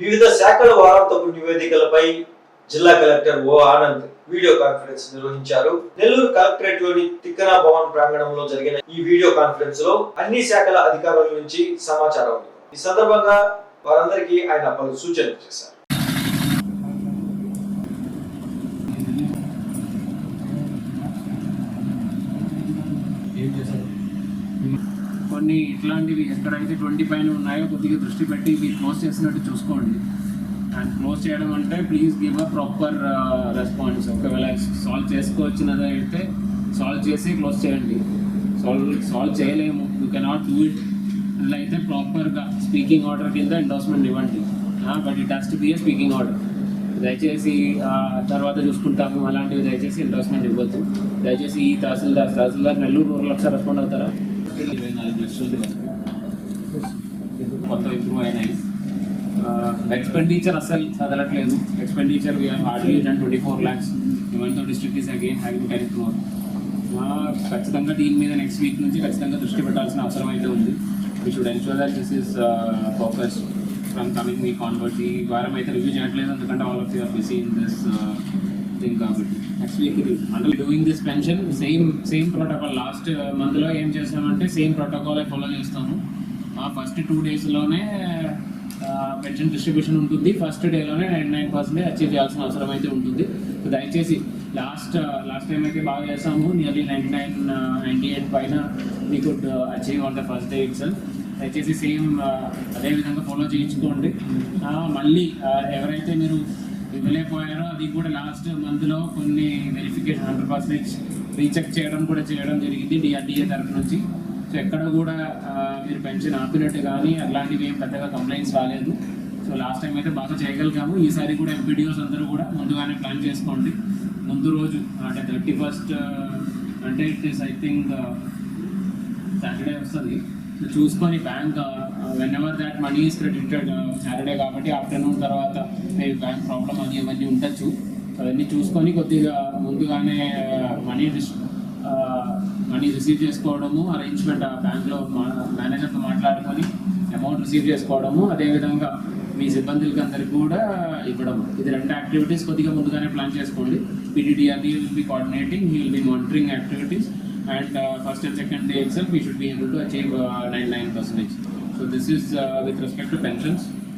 వివిధ శాఖల వారాంతపు నివేదికలపై జిల్లా collector O Anand video conference నిర్వహించారు. నెల్లూరు కలెక్టరేట్లోని తిక్కన భవన్ ప్రాంగణంలో జరిగిన ఈ వీడియో కాన్ఫరెన్స్లో అన్ని శాఖల అధికారుల నుంచి సమాచారం ఉంది ఈ సందర్భంగా వారందరికీ ఆయన పలు సూచనలు చేశారు. ఏం చేశారు? కొన్ని ఇట్లాంటివి ఎక్కడైతే ట్వంటీ పైన ఉన్నాయో కొద్దిగా దృష్టి పెట్టి ఇవి క్లోజ్ చేసినట్టు చూసుకోండి. అండ్ క్లోజ్ చేయడం అంటే please give a proper response. ఒకవేళ సాల్వ్ చేసుకోవచ్చినదైతే అయితే సాల్వ్ చేసి క్లోజ్ చేయండి. సాల్వ్ సాల్వ్ చేయలేము. యూ కెనాట్ డూ ఇట్ అలా అయితే ప్రాపర్గా స్పీకింగ్ ఆర్డర్ కింద ఎండోర్స్మెంట్ ఇవ్వండి. But it has to be a speaking order దయచేసి తర్వాత చూసుకుంటాము. అలాంటివి దయచేసి ఎండోర్స్మెంట్ ఇవ్వద్దు. దయచేసి ఈ తహసీల్దార్ తహసీల్దార్ నెల్లూరు ఊరు ఒకసారి రెస్పాండ్ అవుతారా? ఇరవై నాలుగు కొత్త ఇంప్రూవ్ అయినాయి ఎక్స్పెండిచర్ అసలు చదలట్లేదు expenditure we're hardly done twenty four lakhs ఇవంతా district is again having ten crore ఖచ్చితంగా దీని మీద నెక్స్ట్ వీక్ నుంచి ఖచ్చితంగా దృష్టి పెట్టాల్సిన అవసరం అయితే ఉంది. We should ensure that this is focus from coming week onwards ఈ వారం అయితే రివ్యూ చేయట్లేదు ఎందుకంటే all of you're busy in this thing కాబట్టి. నెక్స్ట్ వీక్ ఇది అంటే doing this pension same same protocol last మంత్లో ఏం చేసామంటే సేమ్ ప్రోటోకాల్ ఫాలో చేస్తాము. ఆ ఫస్ట్ టూ డేస్లోనే పెన్షన్ డిస్ట్రిబ్యూషన్ ఉంటుంది. ఫస్ట్ డేలోనే నైన్ నైన్ పర్సెంటేజ్ అచీవ్ చేయాల్సిన అవసరం అయితే ఉంటుంది. దయచేసి లాస్ట్ లాస్ట్ టైం అయితే బాగా చేసాము nearly ninety nine ninety eight పైన we could achieve on the first day it's దయచేసి సేమ్ అదే విధంగా ఫాలో చేయించుకోండి. ఆ, మళ్ళీ ఆ, ఎవరైతే మీరు ఇవ్వలేకపోయారో అది కూడా లాస్ట్ మంత్లో కొన్ని వెరిఫికేషన్ హండ్రెడ్ పర్సెంట్ రీచెక్ చేయడం కూడా చేయడం జరిగింది డిఆర్డిఏ తరఫు నుంచి. సో ఎక్కడ కూడా మీరు పెన్షన్ ఆపినట్టు కానీ అలాంటివి ఏం పెద్దగా కంప్లైంట్స్ రాలేదు. సో లాస్ట్ టైం అయితే బాగా చేయగలిగాము. ఈసారి కూడా ఎంపీడీఓస్ అందరూ కూడా ముందుగానే ప్లాన్ చేసుకోండి. ముందు రోజు అంటే థర్టీ ఫస్ట్ అంటే it is I think Saturday వస్తుంది. చూసుకొని bank whenever that money is credited Saturday కాబట్టి ఆఫ్టర్నూన్ తర్వాత మీ బ్యాంక్ ప్రాబ్లమ్ అది ఇవన్నీ ఉండొచ్చు. అవన్నీ చూసుకొని కొద్దిగా uh, ముందుగానే మనీ మనీ రిసీవ్ చేసుకోవడము అరేంజ్మెంట్ ఆ బ్యాంక్లో మేనేజర్తో మాట్లాడుకొని అమౌంట్ రిసీవ్ చేసుకోవడము అదేవిధంగా మీ సిబ్బందులకి అందరికి కూడా ఇవ్వడం ఇది రెండు యాక్టివిటీస్ కొద్దిగా ముందుగానే ప్లాన్ చేసుకోండి. PDDRD will be coordinating will be monitoring activities and uh, first and second day itself we should be able to achieve uh, 99 percentage. So this is uh, with respect to pensions